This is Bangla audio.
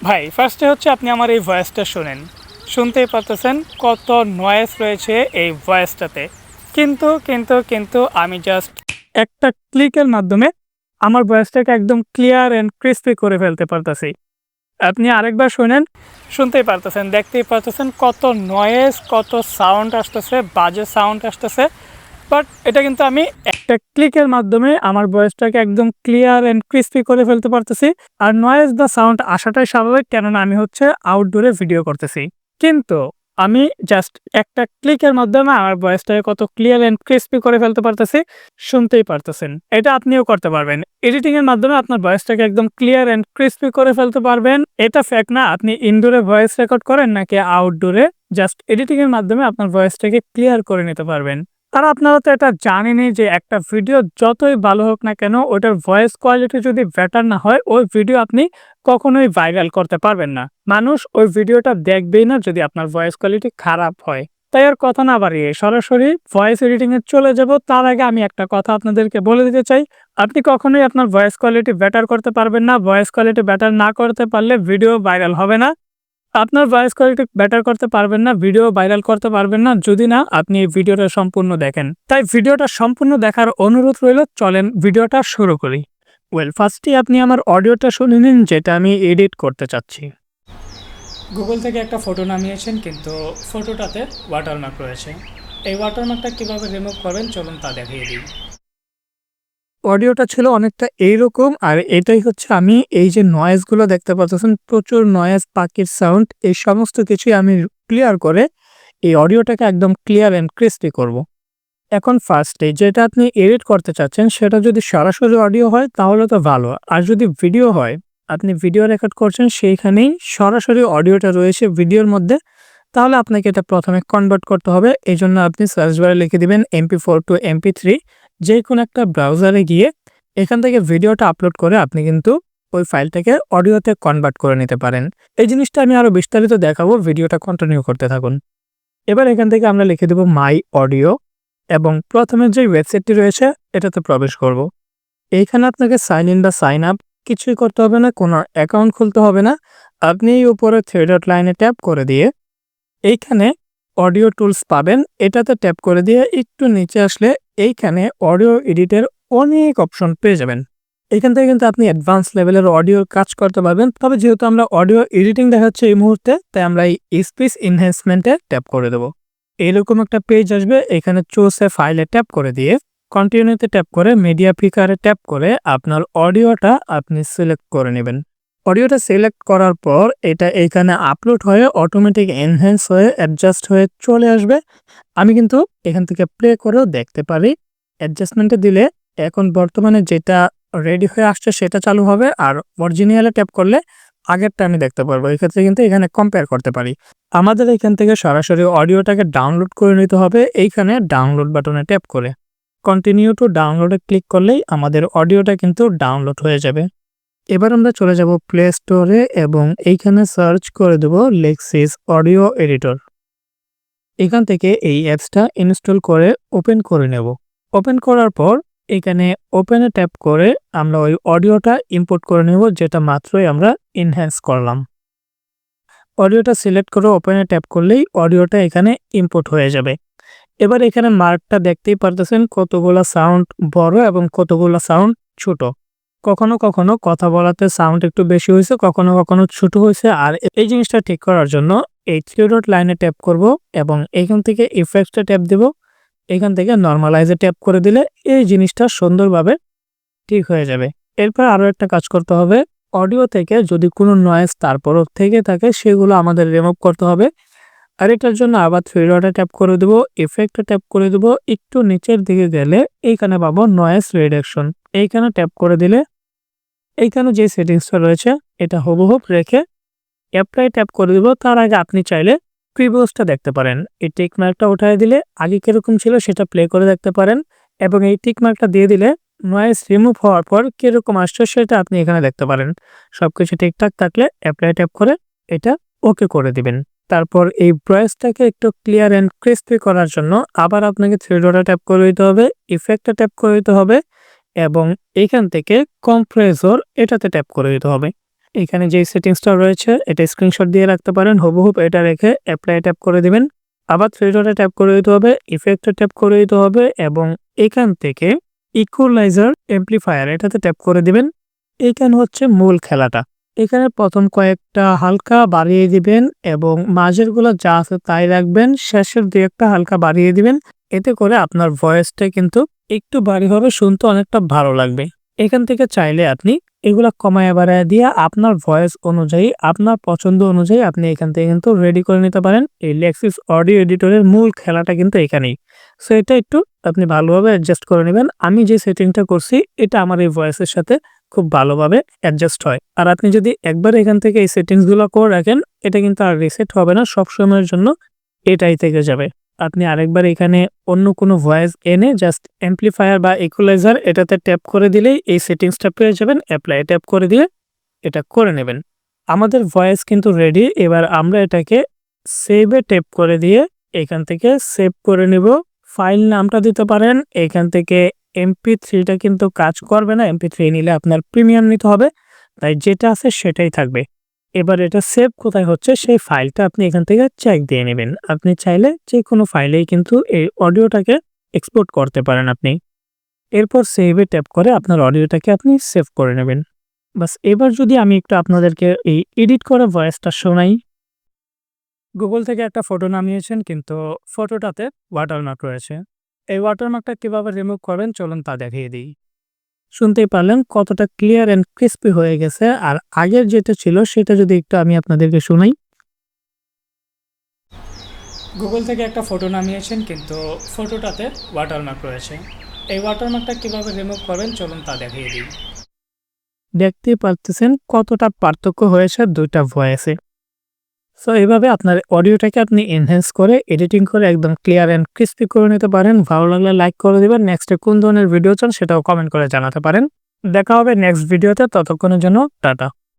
ভাই ফার্স্টে হচ্ছে আপনি আমার এই ভয়েসটা শোনেন। শুনতেই পারতেছেন কত নয়েস রয়েছে এই ভয়েসটাতে কিন্তু কিন্তু কিন্তু আমি জাস্ট একটা ক্লিকের মাধ্যমে আমার ভয়েসটাকে একদম ক্লিয়ার অ্যান্ড ক্রিস্পি করে ফেলতে পারতেছি। আপনি আরেকবার শোনেন। শুনতেই পারতেছেন, দেখতেই পারতেছেন কত নয়েজ কত সাউন্ড আসতেছে, বাজে সাউন্ড আসতেছে। বাট এটা কিন্তু আমি একটা ক্লিকের মাধ্যমে আমার ভয়েসটাকে একদম ক্লিয়ার অ্যান্ড ক্রিস্পি করে ফেলতে পারতেছি। আর নয়েজ বা সাউন্ড আসাটাই স্বাভাবিক, কেননা আমি হচ্ছে আউটডোরে ভিডিও করতেছি। কিন্তু আমি জাস্ট একটা ক্লিকের মাধ্যমে আমার ভয়েসটাকে কত ক্লিয়ার অ্যান্ড ক্রিস্পি করে ফেলতে পারতেছি, শুনতেই পারতেছেন। এটা আপনিও করতে পারবেন। এডিটিং এর মাধ্যমে আপনার ভয়েসটাকে একদম ক্লিয়ার অ্যান্ড ক্রিস্পি করে ফেলতে পারবেন। এটা ফ্যাক্ট না, আপনি ইনডোরে ভয়েস রেকর্ড করেন নাকি আউটডোরে জাস্ট এডিটিং এর মাধ্যমে আপনার ভয়েসটাকে ক্লিয়ার করে নিতে পারবেন। আর আপনারা তো এটা জানেনই যে একটা ভিডিও যতই ভালো হোক না কেন, ওটার ভয়েস কোয়ালিটি যদি বেটার না হয়, ওই ভিডিও আপনি কখনোই ভাইরাল করতে পারবেন না। মানুষ ওই ভিডিওটা দেখবেই না যদি আপনার ভয়েস কোয়ালিটি খারাপ হয়। তাই আর কথা না বাড়িয়ে, সরাসরি ভয়েস এডিটিং এ চলে যাব। তার আগে আমি একটা কথা আপনাদেরকে বলে দিতে চাই। আপনি কখনোই আপনার ভয়েস কোয়ালিটি বেটার করতে পারবেন না। ভয়েস কোয়ালিটি বেটার না করতে পারলে ভিডিও ভাইরাল হবে না। আপনার ভয়েস কোয়ালিটি বেটার করতে পারবেন না ভিডিও ভাইরাল করতে পারবেন না, যদি না, আপনি এই ভিডিওটা সম্পূর্ণ দেখেন। তাই ভিডিওটা সম্পূর্ণ দেখার অনুরোধ রইল, চলেন ভিডিওটা শুরু করি। ওয়েল ফার্স্টে আপনি আমার অডিওটা শুনে নিন, যেটা আমি এডিট করতে চাচ্ছি। গুগল থেকে একটা ফটো নামিয়েছেন, কিন্তু ফটোটাতে ওয়াটারমার্ক রয়েছে। এই ওয়াটারমার্কটা কীভাবে রিমুভ করবেন, চলুন তা দেখিয়ে দিই। অডিওটা ছিল অনেকটা এইরকম, আর এটাই হচ্ছে আমি এই যে নয়েজগুলো দেখতে পাচ্ছেন, প্রচুর নয়েজ পাখির সাউন্ড এই সমস্ত কিছুই আমি ক্লিয়ার করে এই অডিওটাকে একদম ক্লিয়ার অ্যান্ড ক্রিস্পি করব। এখন ফার্স্টে যেটা আপনি এডিট করতে চাচ্ছেন, সেটা যদি সরাসরি অডিও হয়, তাহলে তো ভালো। আর যদি ভিডিও হয়, আপনি ভিডিও রেকর্ড করছেন, সেইখানেই সরাসরি অডিওটা রয়েছে ভিডিওর মধ্যে, তাহলে আপনাকে এটা প্রথমে কনভার্ট করতে হবে। এই জন্য আপনি সার্চ বারে লিখে দিবেন MP four to MP three যে কোনো একটা ব্রাউজারে গিয়ে এখান থেকে ভিডিওটা আপলোড করে আপনি কিন্তু ওই ফাইলটাকে অডিওতে কনভার্ট করে নিতে পারেন। এই জিনিসটা আমি আরও বিস্তারিত দেখাবো ভিডিওটা কন্টিনিউ করতে থাকুন। এবার এখান থেকে আমরা লিখে দেব মাই অডিও এবং প্রথমে যে ওয়েবসাইটটি রয়েছে, এটাতে প্রবেশ করব। এইখানে আপনাকে সাইন ইন বা সাইন আপ কিছুই করতে হবে না, কোনো অ্যাকাউন্ট খুলতে হবে না। আপনি এই উপরে থ্রি ডট লাইনে ট্যাপ করে দিয়ে এইখানে অডিও টুলস পাবেন। এটাতে ট্যাপ করে দিয়ে একটু নিচে আসলে এইখানে অডিও এডিটের অনেক অপশন পেয়ে যাবেন। এখান থেকে কিন্তু আপনি অ্যাডভান্স লেভেলের অডিও কাজ করতে পারবেন। তবে যেহেতু আমরা অডিও এডিটিং দেখাচ্ছি এই মুহূর্তে, তাই আমরা এই স্পিচ ইনহ্যান্সমেন্টে ট্যাপ করে দেবো। এইরকম একটা পেজ আসবে, এখানে চোসে ফাইলে ট্যাপ করে দিয়ে কন্টিনিউতে ট্যাপ করে মিডিয়া ফিকারে ট্যাপ করে আপনার অডিওটা আপনি সিলেক্ট করে নেবেন। অডিওটা সিলেক্ট করার পর এটা এখানে আপলোড হয়ে অটোমেটিক এনহ্যান্স হয়ে অ্যাডজাস্ট হয়ে চলে আসবে। আমি কিন্তু এখান থেকে প্লে করেও দেখতে পারি। অ্যাডজাস্টমেন্টে দিলে এখন বর্তমানে যেটা রেডি হয়ে আসছে সেটা চালু হবে আর অরিজিনালে ট্যাপ করলে আগেরটা আমি দেখতে পারব। এক্ষেত্রে কিন্তু এখানে কম্পেয়ার করতে পারি। আমাদের এখান থেকে সরাসরি অডিওটাকে ডাউনলোড করে নিতে হবে। এইখানে ডাউনলোড বাটনে ট্যাপ করে। কন্টিনিউ টু ডাউনলোডে ক্লিক করলেই আমাদের অডিওটা কিন্তু ডাউনলোড হয়ে যাবে। এবার আমরা চলে যাব প্লে স্টোরে এবং এইখানে সার্চ করে দেব লেক্সিস অডিও এডিটর এখান থেকে এই অ্যাপসটা ইনস্টল করে ওপেন করে নেব। ওপেন করার পর এখানে ওপেনে ট্যাপ করে আমরা ওই অডিওটা ইম্পোর্ট করে নেব, যেটা মাত্রই আমরা ইনহ্যান্স করলাম। অডিওটা সিলেক্ট করে ওপেনে ট্যাপ করলেই অডিওটা এখানে ইম্পোর্ট হয়ে যাবে। এবার এখানে মার্কটা দেখতেই পারতেছেন কতগুলো সাউন্ড বড় এবং কতগুলো সাউন্ড ছোট। কখনো কখনো কথা বলাতে সাউন্ড একটু বেশি হয়েছে, কখনো কখনো ছোট হয়েছে। আর এই জিনিসটা ঠিক করার জন্য এই থ্রি ডট লাইনে ট্যাপ করব এবং এখান থেকে ইফেক্টসটা ট্যাপ দেব। এখান থেকে নর্মালাইজে ট্যাপ করে দিলে এই জিনিসটা সুন্দরভাবে ঠিক হয়ে যাবে। এরপর আরও একটা কাজ করতে হবে। অডিও থেকে যদি কোনো নয়েজ তারপরও থেকে থাকে, সেগুলো আমাদের রিমুভ করতে হবে। আর এটার জন্য আবার থ্রি ডটে ট্যাপ করে দেবো ইফেক্টে ট্যাপ করে দেবো। একটু নিচের দিকে গেলে এইখানে পাবো নয়েজ রিডাকশন এইখানে ট্যাপ করে দিলে এইখানে যে সেটিংসটা রয়েছে, এটা হুবহুব রেখে অ্যাপ্লাই ট্যাপ করে দিব। তার আগে আপনি চাইলে প্রিভিউসটা দেখতে পারেন। এই টিক মার্কটা উঠাই দিলে আগে কীরকম ছিল সেটা প্লে করে দেখতে পারেন এবং এই টিক মার্কটা দিয়ে দিলে নয়েজ রিমুভ হওয়ার পর কীরকম আসছে সেটা আপনি এখানে দেখতে পারেন। সব কিছু ঠিকঠাক থাকলে অ্যাপ্লাই ট্যাপ করে এটা ওকে করে দিবেন। তারপর এই ভয়েসটাকে একটু ক্লিয়ার অ্যান্ড ক্রিস্পি করার জন্য আবার আপনাকে থ্রি ডটা ট্যাপ করে দিতে হবে ইফেক্টটা ট্যাপ করে দিতে হবে। এবং এখান থেকে কম্প্রেসর এটাতে ট্যাপ করে দিতে হবে। এখানে যে সেটিংসটা রয়েছে, এটা স্ক্রিনশট দিয়ে রাখতে পারেন। হুবহুব এটা রেখে অ্যাপ্লাই ট্যাপ করে দিবেন। আবার থ্রি ডটে ট্যাপ করে দিতে হবে ইফেক্টে ট্যাপ করে দিতে হবে এবং এখান থেকে ইকুয়ালাইজার এমপ্লিফায়ার এটাতে ট্যাপ করে দিবেন। এখানে হচ্ছে মূল খেলাটা। এখানে প্রথম কয়েকটা হালকা বাড়িয়ে দিবেন এবং মাঝেরগুলো যা আছে তাই রাখবেন। শেষের দুই একটা হালকা বাড়িয়ে দিবেন। এতে করে আপনার ভয়েসটা কিন্তু একটু ভারী হবে শুনতে অনেকটা ভালো লাগবে। এখান থেকে চাইলে আপনি এগুলা কমায় বাড়ায় দিয়ে আপনার ভয়েস অনুযায়ী, আপনার পছন্দ অনুযায়ী আপনি এখান থেকে কিন্তু রেডি করে নিতে পারেন। এই লেক্সিস অডিও এডিটরের মূল খেলাটা কিন্তু এখানেই। সো এটা একটু আপনি ভালোভাবে অ্যাডজাস্ট করে নেবেন। আমি যে সেটিংটা করছি, এটা আমার এই ভয়েসের সাথে খুব ভালোভাবে অ্যাডজাস্ট হয়। আর আপনি যদি একবার এখান থেকে এই সেটিংসগুলো করে রাখেন, এটা কিন্তু আর রিসেট হবে না। সব সময়ের জন্য এটাই থেকে যাবে। আপনি আরেকবার এখানে অন্য কোনো ভয়েস এনে জাস্ট অ্যাম্পলিফায়ার বা ইকুয়ালাইজার এটাতে ট্যাপ করে দিলেই এই সেটিংসটা পেয়ে যাবেন অ্যাপ্লাই ট্যাপ করে দিয়ে এটা করে নেবেন। আমাদের ভয়েস কিন্তু রেডি এবার আমরা এটাকে সেভে ট্যাপ করে দিয়ে এখান থেকে সেভ করে নেব। ফাইল নামটা দিতে পারেন, এখান থেকে এমপি থ্রিটা কিন্তু কাজ করবে না এমপি থ্রি নিলে আপনার প্রিমিয়াম নিতে হবে, তাই যেটা আছে সেটাই থাকবে। এবার এটা সেভ কোথায় হচ্ছে, সেই ফাইলটা আপনি এখান থেকে চেক দিয়ে নেবেন। আপনি চাইলে যে কোনো ফাইলেই কিন্তু এই অডিওটাকে এক্সপোর্ট করতে পারেন আপনি। এরপর সেভে ট্যাপ করে আপনার অডিওটাকে আপনি সেভ করে নেবেন। বাস, এবার যদি আমি একটু আপনাদেরকে এই এডিট করা ভয়েসটা শোনাই। গুগল থেকে একটা ফটো নামিয়েছেন, কিন্তু ফটোটাতে ওয়াটারমার্ক রয়েছে। এই ওয়াটারমার্কটা কীভাবে রিমুভ করবেন, চলুন তা দেখিয়ে দিই। শুনতেই পারলেন কতটা ক্লিয়ার অ্যান্ড ক্রিস্পি হয়ে গেছে। আর আগের যেটা ছিল সেটা যদি একটু আমি আপনাদেরকে শোনাই। গুগল থেকে একটা ফটো নামিয়েছেন কিন্তু ফটোটাতে ওয়াটারমার্ক রয়েছে। এই ওয়াটারমার্কটা কীভাবে রিমুভ করবেন চলুন তা দেখিয়ে দিই। দেখতেই পারতেছেন কতটা পার্থক্য হয়েছে দুইটা ভয়েসে সো এইভাবে আপনার অডিওটাকে আপনি এনহ্যান্স করে এডিটিং করে একদম ক্লিয়ার অ্যান্ড ক্রিস্পি করে নিতে পারেন। ভালো লাগলে লাইক করে দেবেন। নেক্সটে কোন ধরনের ভিডিও চান সেটাও কমেন্ট করে জানাতে পারেন। দেখা হবে নেক্সট ভিডিওতে ততক্ষণের জন্য টাটা।